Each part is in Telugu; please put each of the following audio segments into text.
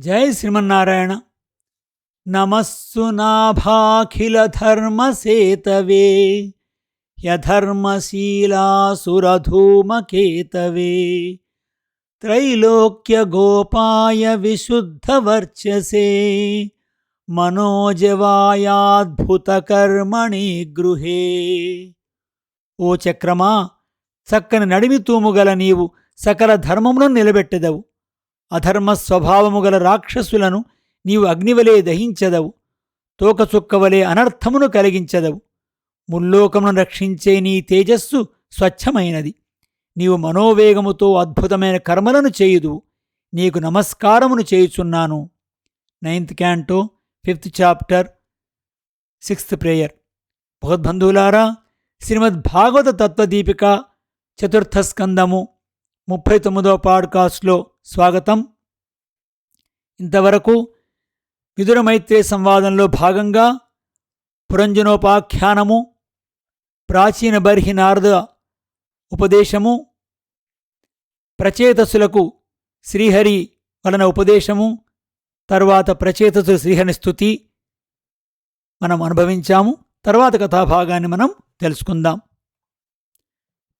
జై శ్రీమన్నారాయణ. నమస్సు నాభాఖిలధర్మసేతవే యధర్మశీలాసురధూమకేతవే త్రైలోక్యగోపాయ విశుద్ధవర్చసే మనోజవాయాద్భుతకర్మణి గృహే. ఓ చక్రమా చక్కని నడిమి తూముగల నీవు సకల ధర్మములను నిలబెట్టెదవు. అధర్మ స్వభావము గల రాక్షసులను నీవు అగ్నివలే దహించదవు తోకచుక్కవలే అనర్థమును కలిగించదవు. ముల్లోకమును రక్షించే నీ తేజస్సు స్వచ్ఛమైనది. నీవు మనోవేగముతో అద్భుతమైన కర్మలను చేయుదువు. నీకు నమస్కారమును చేయుచున్నాను. Ninth canto fifth chapter sixth prayer. భగవద్బంధువులారా Srimad Bhagavata తత్వదీపిక చతుర్థ స్కందము ముప్పై తొమ్మిదవ పాడ్కాస్ట్లో స్వాగతం. ఇంతవరకు విదురమైత్రే సంవాదంలో భాగంగా పురంజనోపాఖ్యానము ప్రాచీన బర్హి నారద ఉపదేశము ప్రచేతసులకు శ్రీహరి వలన ఉపదేశము తర్వాత ప్రచేతసు శ్రీహరి స్థుతి మనం అనుభవించాము. తర్వాత కథాభాగాన్ని మనం తెలుసుకుందాం.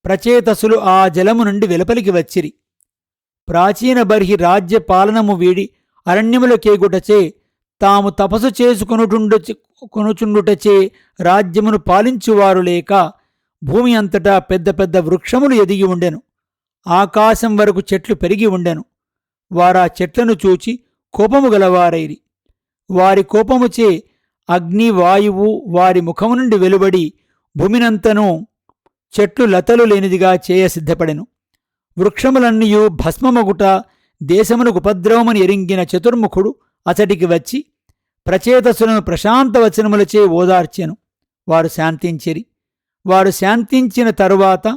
ప్రచేతసులు ఆ జలము నుండి వెలుపలికి వచ్చిరి. ప్రాచీన బర్హి రాజ్య పాలనము వీడి అరణ్యముల కేగుటచే తాము తపసు చేసుకొనుటుండు కొనుచుండుటచే రాజ్యమును పాలించువారు లేక భూమి అంతటా పెద్ద పెద్ద వృక్షములు ఎదిగి ఉండెను. ఆకాశం వరకు చెట్లు పెరిగి ఉండెను. వారా చెట్లను చూచి కోపము గలవారైరి. వారి కోపముచే అగ్ని వాయువు వారి ముఖము నుండి వెలువడి భూమినంతను చెట్లు లతలు లేనిదిగా చేయ సిద్ధపడెను. వృక్షములన్నీయు భస్మమగుట దేశమునకు ఉపద్రవమని ఎరింగిన చతుర్ముఖుడు అతడికి వచ్చి ప్రచేతసులను ప్రశాంత వచనములచే ఓదార్చెను. వారు శాంతించిరి. వారు శాంతించిన తరువాత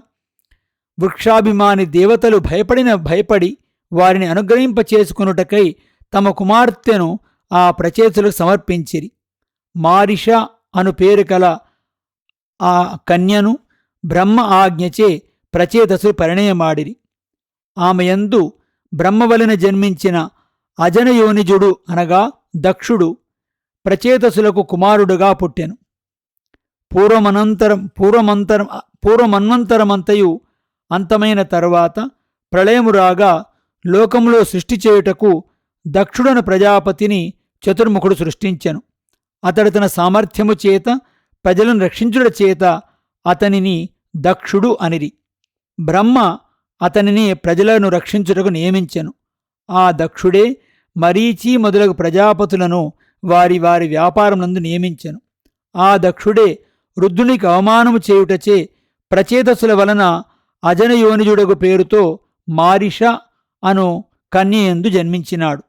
వృక్షాభిమాని దేవతలు భయపడిన భయపడి వారిని అనుగ్రహింప చేసుకునుటకై తమ కుమార్తెను ఆ ప్రచేతులకు సమర్పించిరి. మారిష అను పేరు కల ఆ కన్యను బ్రహ్మ ఆజ్ఞచే ప్రచేతసులు పరిణయమాడిరి. ఆమెయందు బ్రహ్మవలన జన్మించిన అజనయోనిజుడు అనగా దక్షుడు ప్రచేతసులకు కుమారుడుగా పుట్టెను. పూర్వమనంతరం పూర్వమంతరం పూర్వమన్వంతరమంతయు అంతమైన తరువాత ప్రళయము రాగా లోకములో సృష్టి చేయుటకు దక్షుడను ప్రజాపతిని చతుర్ముఖుడు సృష్టించెను. అతడు తన సామర్థ్యము చేత ప్రజలను రక్షించుట చేత అతనిని దక్షుడు అనిరి. బ్రహ్మ అతనిని ప్రజలను రక్షించుటకు నియమించెను. ఆ దక్షుడే మరీచి మొదలగు ప్రజాపతులను వారి వారి వ్యాపారమునందు నియమించెను. ఆ దక్షుడే రుద్రునికి అవమానము చేయుటచే ప్రచేతసుల వలన అజనయోనిజుడగు పేరుతో మారిష అను కన్యయందు జన్మించినాడు.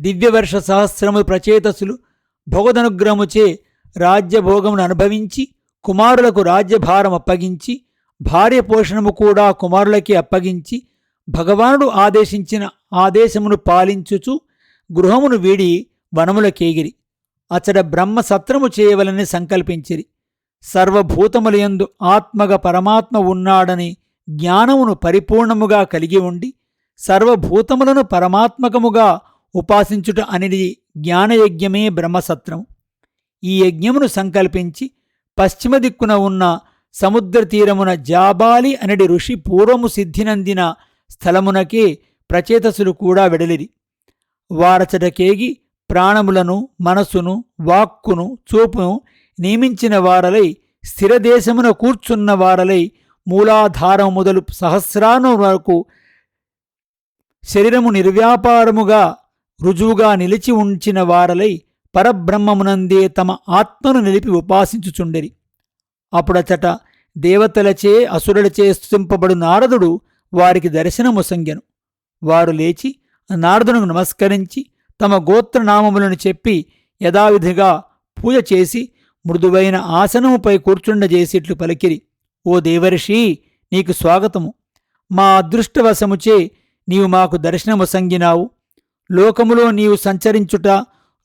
దివ్యవర్ష సహస్రము ప్రచేతసులు భోగదనుగ్రహముచే రాజ్యభోగమును అనుభవించి కుమారులకు రాజ్యభారం అప్పగించి భార్య పోషణము కూడా కుమారులకి అప్పగించి భగవానుడు ఆదేశించిన ఆదేశమును పాలించుచు గృహమును వీడి వనములకేగిరి అచడ బ్రహ్మ సత్రము చేయవలని సంకల్పించిరి. సర్వభూతములయందు ఆత్మగ పరమాత్మ ఉన్నాడని జ్ఞానమును పరిపూర్ణముగా కలిగి ఉండి సర్వభూతములను పరమాత్మకముగా ఉపాసించుట అనేది జ్ఞానయజ్ఞమే బ్రహ్మసత్రము ఈ యజ్ఞమును సంకల్పించి పశ్చిమ దిక్కున ఉన్న సముద్ర తీరమున జాబాలి అనడి ఋషి పూర్వము సిద్ధినందిన స్థలమునకే ప్రచేతసులు కూడా వెడలిరి. వారచటకేగి ప్రాణములను మనసును వాక్కును చూపును నియమించిన వారలై స్థిరదేశమున కూర్చున్న వారలై మూలాధారం మొదలు సహస్రాను వరకు శరీరము నిర్వ్యాపారముగా రుజువుగా నిలిచి ఉంచిన వారలై పరబ్రహ్మమునందే తమ ఆత్మను నిలిపి ఉపాసించుచుండెరి. అప్పుడచట దేవతలచే అసురులచే స్థుతింపబడు నారదుడు వారికి దర్శనముసంగెను వారు లేచి నారదును నమస్కరించి తమ గోత్రనామములను చెప్పి యథావిధిగా పూజ చేసి మృదువైన ఆసనముపై కూర్చుండజేసిట్లు పలికిరి. ఓ దేవర్షి నీకు స్వాగతము. మా అదృష్టవశముచే నీవు మాకు దర్శనము సంగినావు. లోకములో నీవు సంచరించుట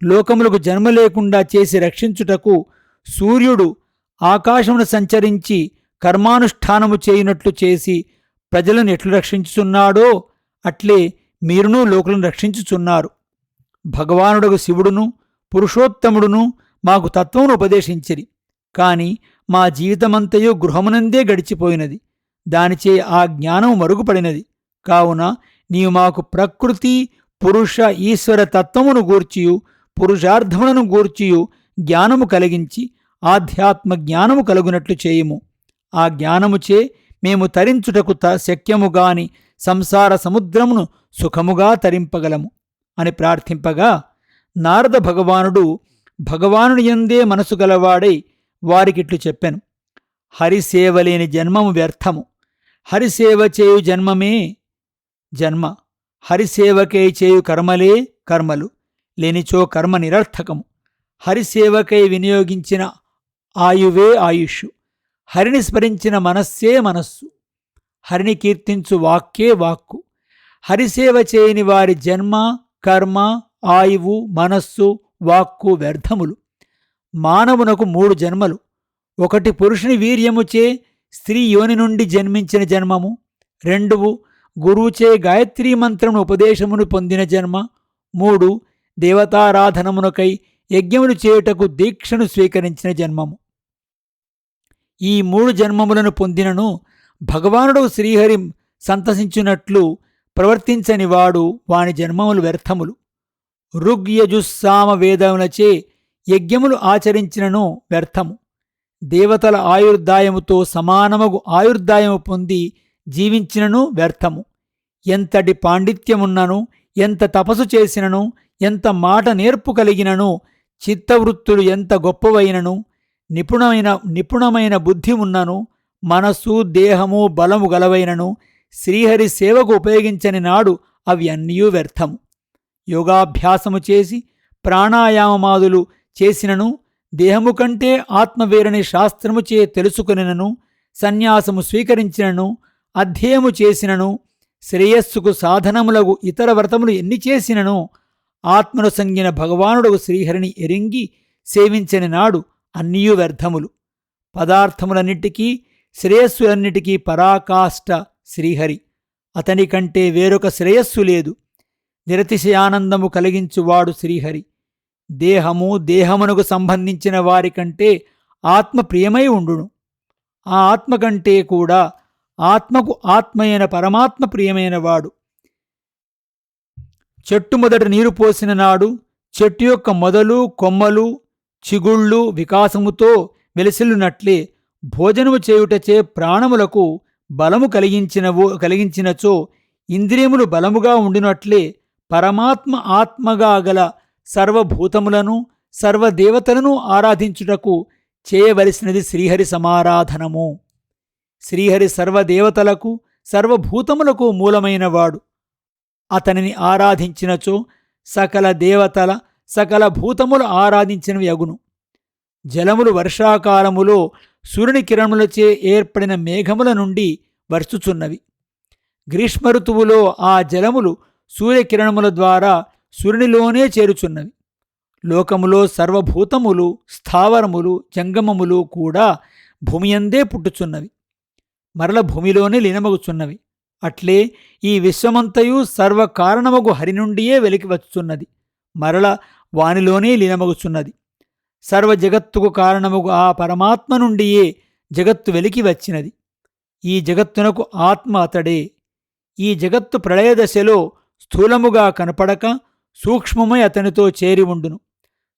లోకములకు జన్మ లేకుండా చేసి రక్షించుటకు సూర్యుడు ఆకాశమును సంచరించి కర్మానుష్ఠానము చేయునట్లు చేసి ప్రజలను ఎట్లు రక్షించుచున్నాడో అట్లే మీరునూ లోకులను రక్షించుచున్నారు. భగవానుడకు శివుడును పురుషోత్తముడును మాకు తత్వమును ఉపదేశించిరి. కాని మా జీవితమంతయు గృహమునందే గడిచిపోయినది. దానిచే ఆ జ్ఞానం మరుగుపడినది. కావున నీవు మాకు ప్రకృతి పురుష ఈశ్వర తత్వమును గూర్చియు పురుషార్థములను గూర్చియు జ్ఞానము కలిగించి ఆధ్యాత్మ జ్ఞానము కలుగునట్లు చేయుము. ఆ జ్ఞానముచే మేము తరించుటకు త శక్యముగాని సంసార సముద్రమును సుఖముగా తరింపగలము అని ప్రార్థింపగా నారద భగవానుడు భగవానుని యందే మనసు గలవాడై వారికిట్లు చెప్పాను. హరిసేవ లేని జన్మము వ్యర్థము. హరిసేవ చేయు జన్మమే జన్మ. హరిసేవకై చేయు కర్మలే కర్మలు. లేనిచో కర్మ నిరర్థకము. హరిసేవకై వినియోగించిన ఆయువే ఆయుష్ హరిని స్మరించిన మనస్సే మనస్సు. హరిని కీర్తించు వాక్కే వాక్కు. హరిసేవ చేయని వారి జన్మ కర్మ ఆయువు మనస్సు వాక్కు వ్యర్థములు. మానవునకు మూడు జన్మలు. ఒకటి పురుషుని వీర్యముచే స్త్రీ యోని నుండి జన్మించిన జన్మము. రెండువు గురువుచే గాయత్రీ మంత్రమును ఉపదేశమును పొందిన జన్మ. మూడు దేవతారాధనమునకై యజ్ఞములు చేయుటకు దీక్షను స్వీకరించిన జన్మము. ఈ మూడు జన్మములను పొందినను భగవానుడు శ్రీహరి సంతసించున్నట్లు ప్రవర్తించని వాడు వాని జన్మములు వ్యర్థములు. ఋగ్యజుస్సామ వేదములచే యజ్ఞములు ఆచరించినను వ్యర్థము. దేవతల ఆయుర్దాయముతో సమానమగు ఆయుర్దాయము పొంది జీవించినను వ్యర్థము. ఎంతటి పాండిత్యమున్నను ఎంత తపసు చేసినను ఎంత మాట నేర్పు కలిగినను చిత్తవృత్తులు ఎంత గొప్పవైనను నిపుణమైన నిపుణమైన బుద్ధి ఉన్నను మనస్సు దేహము బలము గలవైనను శ్రీహరి సేవకు ఉపయోగించని నాడు అవి అన్నీయూ వ్యర్థము యోగాభ్యాసము చేసి ప్రాణాయామమాదులు చేసినను దేహము కంటే ఆత్మవేరని శాస్త్రముచే తెలుసుకునినను సన్యాసము స్వీకరించినను అధ్యయము చేసినను శ్రేయస్సుకు సాధనములగు ఇతర వ్రతములు ఎన్ని చేసినను ఆత్మను సంగిన భగవానుడు శ్రీహరిని ఎరింగి సేవించని నాడు అన్నీయు వ్యర్థములు. పదార్థములన్నిటికీ శ్రేయస్సులన్నిటికీ పరాకాష్ట శ్రీహరి. అతని కంటే వేరొక శ్రేయస్సు లేదు. నిరతిశయానందము కలిగించువాడు శ్రీహరి. దేహము దేహమునకు సంబంధించిన వారికంటే ఆత్మ ప్రియమై ఉండును. ఆ ఆత్మ కంటే కూడా ఆత్మకు ఆత్మయైన పరమాత్మ ప్రియమైన వాడు. చెట్టు మొదట నీరు పోసిన నాడు చెట్టు యొక్క మొదలు కొమ్మలు చిగుళ్ళు వికాసముతో వెలిసిల్లునట్లే భోజనము చేయుటచే ప్రాణములకు బలము కలిగించినవో కలిగించినచో ఇంద్రియములు బలముగా ఉండినట్లే పరమాత్మ ఆత్మగా గల సర్వభూతములను సర్వదేవతలను ఆరాధించుటకు చేయవలసినది శ్రీహరి సమారాధనము. శ్రీహరి సర్వదేవతలకు సర్వభూతములకు మూలమైనవాడు. అతనిని ఆరాధించినచో సకల దేవతల సకల భూతములు ఆరాధించినవి అగును. జలములు వర్షాకాలములో సూర్యుని కిరణములచే ఏర్పడిన మేఘముల నుండి వర్షుచున్నవి గ్రీష్మ ఋతువులో ఆ జలములు సూర్యకిరణముల ద్వారా సూర్యునిలోనే చేరుచున్నవి. లోకములో సర్వభూతములు స్థావరములు జంగమములు కూడా భూమియందే పుట్టుచున్నవి. మరల భూమిలోనే లీనమగుచున్నవి. అట్లే ఈ విశ్వమంతయు సర్వకారణమగు హరి నుండియే వెలికి వచ్చుచున్నది. మరల వానిలోనే లీనమగుచున్నది. సర్వ జగత్తుకు కారణముగు ఆ పరమాత్మ నుండియే జగత్తు వెలికి వచ్చినది. ఈ జగత్తునకు ఆత్మ అతడే. ఈ జగత్తు ప్రళయదశలో స్థూలముగా కనపడక సూక్ష్మమై అతనితో చేరి ఉండును.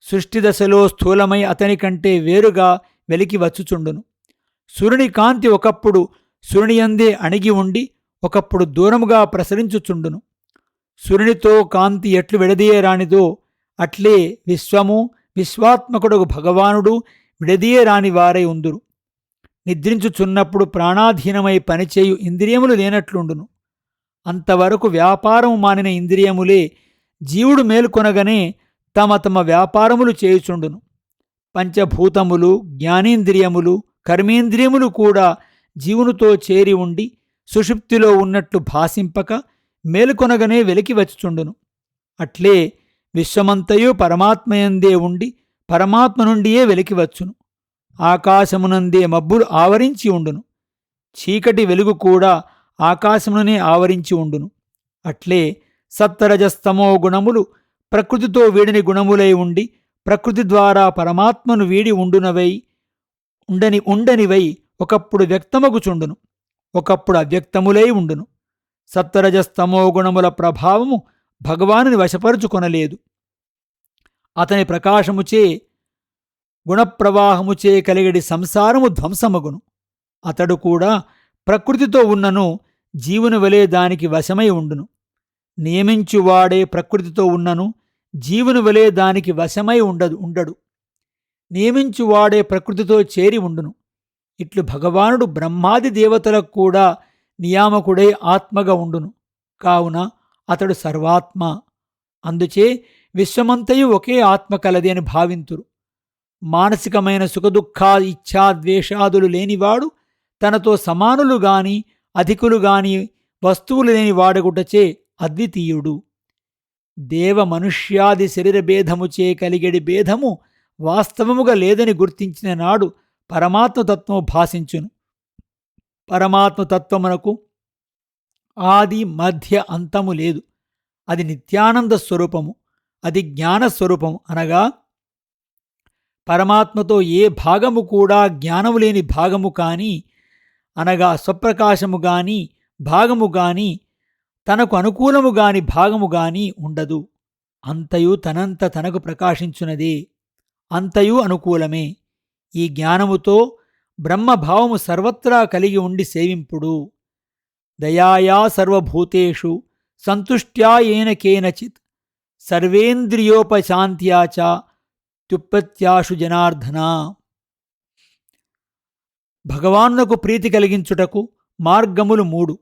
సృష్టి దశలో స్థూలమై అతని కంటే వేరుగా వెలికి వచ్చుచుండును. సూర్యుని కాంతి ఒకప్పుడు సూర్యునియందే అణిగి ఉండి ఒకప్పుడు దూరముగా ప్రసరించుచుండును. సూర్యునితో కాంతి ఎట్లు విడదీయరానిదో అట్లే విశ్వము విశ్వాత్మకుడు భగవానుడు విడదీయరాని వారై ఉందురు. నిద్రించుచున్నప్పుడు ప్రాణాధీనమై పనిచేయు ఇంద్రియములు లేనట్లుండును. అంతవరకు వ్యాపారము మానిన ఇంద్రియములే జీవుడు మేల్కొనగనే తమ తమ వ్యాపారములు చేయుచుండును. పంచభూతములు జ్ఞానేంద్రియములు కర్మేంద్రియములు కూడా జీవునితో చేరి ఉండి సుషుప్తిలో ఉన్నట్లు భాసింపక మేలుకొనగనే వెలికి వచ్చుచుండును. అట్లే విశ్వమంతయు పరమాత్మయందే ఉండి పరమాత్మ నుండియే వెలికి వచ్చును. ఆకాశమునందే మబ్బులు ఆవరించి ఉండును. చీకటి వెలుగు కూడా ఆకాశముననే ఆవరించి ఉండును. అట్లే సత్తరజస్తమో గుణములు ప్రకృతితో వీడిని గుణములై ఉండి ప్రకృతి ద్వారా పరమాత్మను వీడి ఉండునవై ఉండని ఉండనివై ఒకప్పుడు వ్యక్తమగుచుండును. ఒకప్పుడు అవ్యక్తములై ఉండును. సత్వరజస్తమో గుణముల ప్రభావము భగవానుని వశపరుచుకొనలేదు. అతని ప్రకాశముచే గుణప్రవాహముచే కలిగడి సంసారము ధ్వంసమగును. అతడు కూడా ప్రకృతితో ఉన్నను జీవుని వలె దానికి వశమై ఉండును. నియమించువాడే ప్రకృతితో ఉన్నను జీవుని వలె దానికి వశమై ఉండదు ఉండడు. నియమించువాడే ప్రకృతితో చేరి ఉండును. ఇట్లు భగవానుడు బ్రహ్మాది దేవతలకు కూడా నియామకుడై ఆత్మగా ఉండును. కావున అతడు సర్వాత్మ. అందుచే విశ్వమంతయు ఒకే ఆత్మ కలది అని భావింతురు. మానసికమైన సుఖదుఖా ఇచ్ఛా ద్వేషాదులు లేనివాడు తనతో సమానులు గాని అధికులు గాని వస్తువులు లేని వాడగుటచే అద్వితీయుడు. దేవ మనుష్యాది శరీరభేదముచే కలిగడి భేదము వాస్తవముగా లేదని గుర్తించిన నాడు పరమాత్మతత్వము భాషించును. పరమాత్మతత్వమునకు ఆది మధ్య అంతము లేదు. అది నిత్యానంద స్వరూపము. అది జ్ఞాన స్వరూపము. అనగా పరమాత్మతో ఏ భాగము కూడా జ్ఞానము లేని భాగము కాని అనగా స్వప్రకాశము గాని భాగము గాని తనకు అనుకూలము గాని భాగము గాని ఉండదు. అంతయు తనంత తనకు ప్రకాశించునదే. అంతయు అనుకూలమే. ఈ జ్ఞానముతో బ్రహ్మభావము సర్వత్రా కలిగి ఉండి సేవింపుడు. దయాయా సర్వభూతేషు సంతుష్ట్యా ఏన కేనచిత్ సర్వేంద్రియోపశాంత్యా త్యుత్పత్యాషు జనార్దన. భగవాన్నకు ప్రీతి కలిగించుటకు మార్గములు మూడు.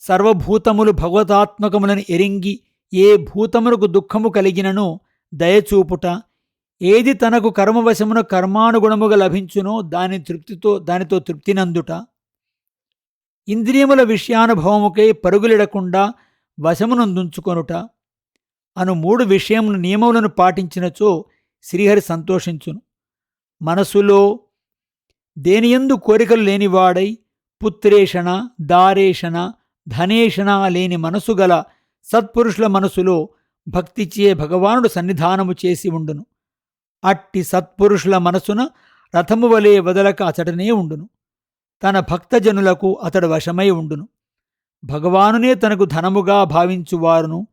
సర్వభూతములు భగవతాత్మకములను ఎరింగి ఏ భూతమునకు దుఃఖము కలిగినను దయచూపుట ఏది తనకు కర్మవశమున కర్మానుగుణముగా లభించునో దాని తృప్తితో దానితో తృప్తినందుట ఇంద్రియముల విషయానుభవముకై పరుగులిడకుండా వశమునందుంచుకొనుట అను మూడు విషయమును నియమములను పాటించినచో శ్రీహరి సంతోషించును. మనసులో దేనియందు కోరికలు లేనివాడై పుత్రేషణ దారేషణ ధనేషణ లేని మనసు గల సత్పురుషుల మనసులో భక్తిచే భగవానుడు సన్నిధానము చేసి ఉండును. అట్టి సత్పురుషుల మనసున రథము వలె వదలక అతడనే ఉండును. తన భక్తజనులకు అతడు వశమై ఉండును. భగవానునే తనకు ధనముగా భావించువారును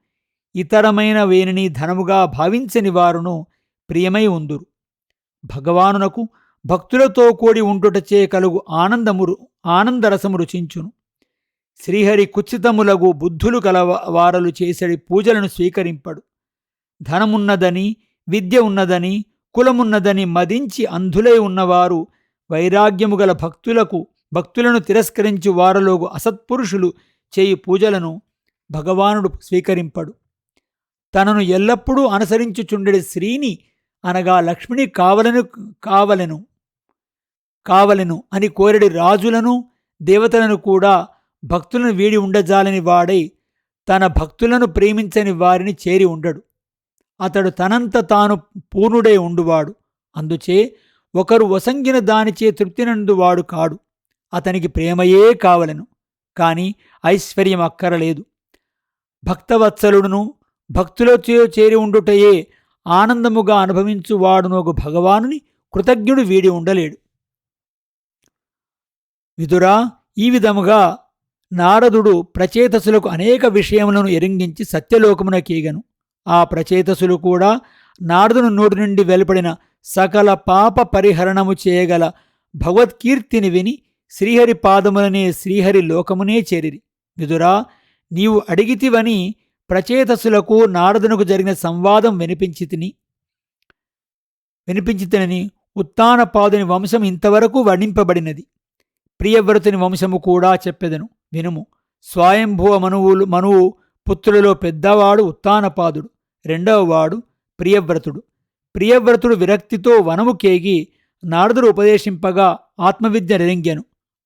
ఇతరమైన వేనిని ధనముగా భావించని వారును ప్రియమై ఉందురు. భగవానునకు భక్తులతో కూడి ఉండుటచే కలుగు ఆనందమురు ఆనందరసము రుచించును. శ్రీహరి కుచితములగు బుద్ధులు కలవారలు చేసడి పూజలను స్వీకరింపడు. ధనమున్నదని విద్య ఉన్నదని కులమున్నదని మదించి అంధులై ఉన్నవారు వైరాగ్యము గల భక్తులకు భక్తులను తిరస్కరించి వారలోగు అసత్పురుషులు చేయి పూజలను భగవానుడు స్వీకరింపడు. తనను ఎల్లప్పుడూ అనుసరించుచుండెడి శ్రీని అనగా లక్ష్మిని కావలను కావలెను కావలెను అని కోరెడి రాజులను దేవతలను కూడా భక్తులను వీడి ఉండజాలని వాడై తన భక్తులను ప్రేమించని వారిని చేరి ఉండడు. అతడు తనంత తాను పూర్ణుడై ఉండువాడు. అందుచే ఒకరు వసంగిన దానిచే తృప్తినందువాడు కాడు. అతనికి ప్రేమయే కావలెను. కాని ఐశ్వర్యం అక్కరలేదు. భక్తవత్సలుడును భక్తులతో చేరి ఉండుటయే ఆనందముగా అనుభవించువాడునొక భగవానుని కృతజ్ఞుడు వీడి ఉండలేడు. విదురా ఈ విధముగా నారదుడు ప్రచేతసులకు అనేక విషయములను ఎరింగించి సత్యలోకమునకీగను ఆ ప్రచేతసులు కూడా నారదుని నోటి నుండి వెలుపడిన సకల పాప పరిహరణము చేయగల భగవత్కీర్తిని విని శ్రీహరి పాదములనే శ్రీహరి లోకమునే చేరిరి. విదురా నీవు అడిగితివని ప్రచేతసులకు నారదునకు జరిగిన సంవాదం వినిపించితిని. వినిపించితినని ఉత్తానపాదుని వంశం ఇంతవరకు వర్ణింపబడినది. ప్రియవ్రతుని వంశము కూడా చెప్పెదను. వినుము స్వయంభువ మనువులు మనువు పుత్రులలో పెద్దవాడు ఉత్తానపాదుడు. రెండవవాడు ప్రియవ్రతుడు. ప్రియవ్రతుడు విరక్తితో వనము కేగి నారదుడు ఉపదేశింపగా ఆత్మవిద్య నిరంగెను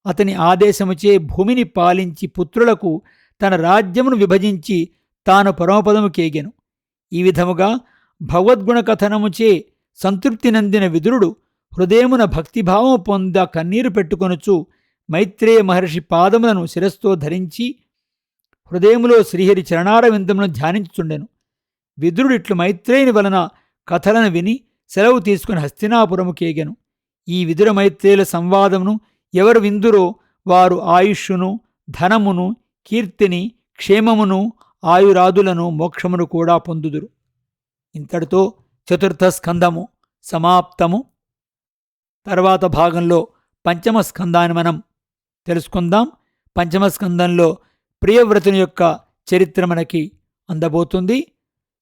అతని ఆదేశముచే భూమిని పాలించి పుత్రులకు తన రాజ్యమును విభజించి తాను పరమపదము కేగెను. ఈ విధముగా భగవద్గుణ కథనముచే సంతృప్తి నందిన విదురుడు హృదయమున భక్తిభావము పొంద కన్నీరు పెట్టుకొనుచు మైత్రేయ మహర్షి పాదములను శిరస్తో ధరించి హృదయములో శ్రీహరి చరణార విందమును ధ్యానించుచుండెను. విదురుడు మైత్రేయుని వలన కథలను విని సెలవు తీసుకుని హస్తినాపురము కేగెను. ఈ విదుర మైత్రేయుల సంవాదమును ఎవరు విందురో వారు ఆయుష్షును ధనమును కీర్తిని క్షేమమును ఆయురాదులను మోక్షమును కూడా పొందుదురు. ఇంతటితో చతుర్థ స్కందము సమాప్తము. తర్వాత భాగంలో పంచమ స్కందాన్ని మనం తెలుసుకుందాం. పంచమ స్కందంలో ప్రియవ్రతుని యొక్క చరిత్ర మనకి అందబోతుంది.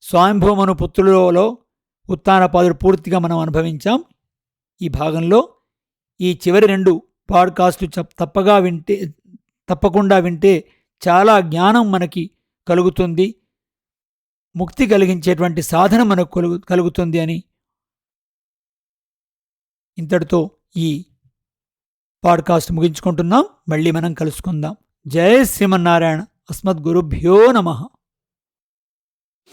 స్వాయంభవమను పుత్రులలో ఉత్తానపాదుడు పూర్తిగా మనం అనుభవించాం. ఈ భాగంలో ఈ చివరి రెండు పాడ్కాస్ట్లు తప్పగా వింటే తప్పకుండా వింటే చాలా జ్ఞానం మనకి కలుగుతుంది. ముక్తి కలిగించేటువంటి సాధన మనకు కలుగు కలుగుతుంది అని ఇంతటితో ఈ పాడ్కాస్ట్ ముగించుకుంటున్నాం. మళ్ళీ మనం కలుసుకుందాం. జయ శ్రీమన్నారాయణ. అస్మద్గురుభ్యో నమః.